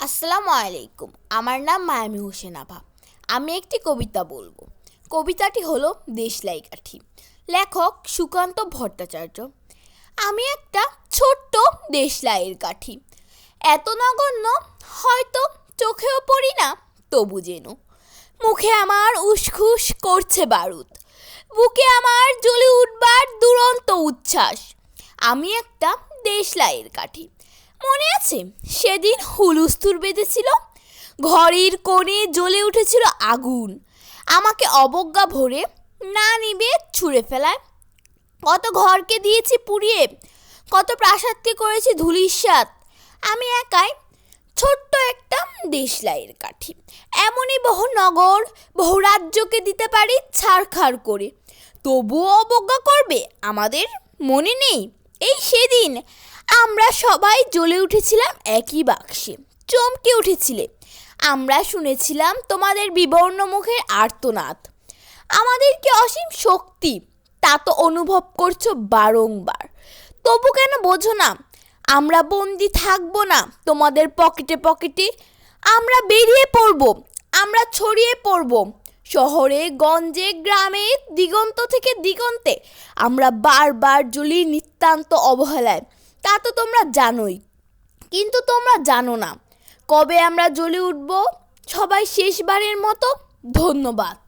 আসসালামু আলাইকুম। আমার নাম মায়ামি হোসেন আভা আমি একটি কবিতা বলব। কবিতাটি হলো দেশলাই কাঠি লেখক সুকান্ত ভট্টাচার্য। আমি একটা ছোট্ট দেশলাইয়ের কাঠি। এত নগণ্য, হয়তো চোখেও পড়ি না, তবু যেন। মুখে আমার উসখুস করছে বারুদ। বুকে আমার জ্বলে উঠবার দুরন্ত উচ্ছ্বাস। আমি একটা দেশলাইয়ের কাঠি। মনে আছে? সেদিন হুলুস্তুর বেঁধেছিল ঘরের কোণে জ্বলে উঠেছিল আগুন। আমাকে অবজ্ঞা ভরে না নিবে ছুঁড়ে ফেলায়। কত ঘরকে দিয়েছি পুড়িয়ে, কত প্রাসাদকে করেছি ধুলিস্বাদ আমি একাই ছোট্ট একটা দেশলাইয়ের কাঠি। এমনই বহু নগর, বহু রাজ্যকে দিতে পারি ছাড়খাড় করে। তবুও অবজ্ঞা করবে আমাদের মনে নেই? এই সেদিন আমরা সবাই জ্বলে উঠেছিলাম একই বাক্সে। চমকে উঠেছিলে। আমরা শুনেছিলাম তোমাদের বিবর্ণ মুখের আর্তনাদ। আমাদের কি অসীম শক্তি? তা তো অনুভব করছ বারংবার। তবু কেন বোঝো না, আমরা বন্দি থাকব না তোমাদের পকেটে পকেটে। আমরা বেরিয়ে পড়ব, আমরা ছড়িয়ে পড়ব। শহরে, গঞ্জে, গ্রামে, দিগন্ত থেকে দিগন্তে আমরা বারবার জ্বলি নিতান্ত অবহেলায়। তা তো তোমরা জানোই। কিন্তু তোমরা জানো না। কবে আমরা জ্বলে উঠব? সবাই শেষবারের মতো ধন্যবাদ।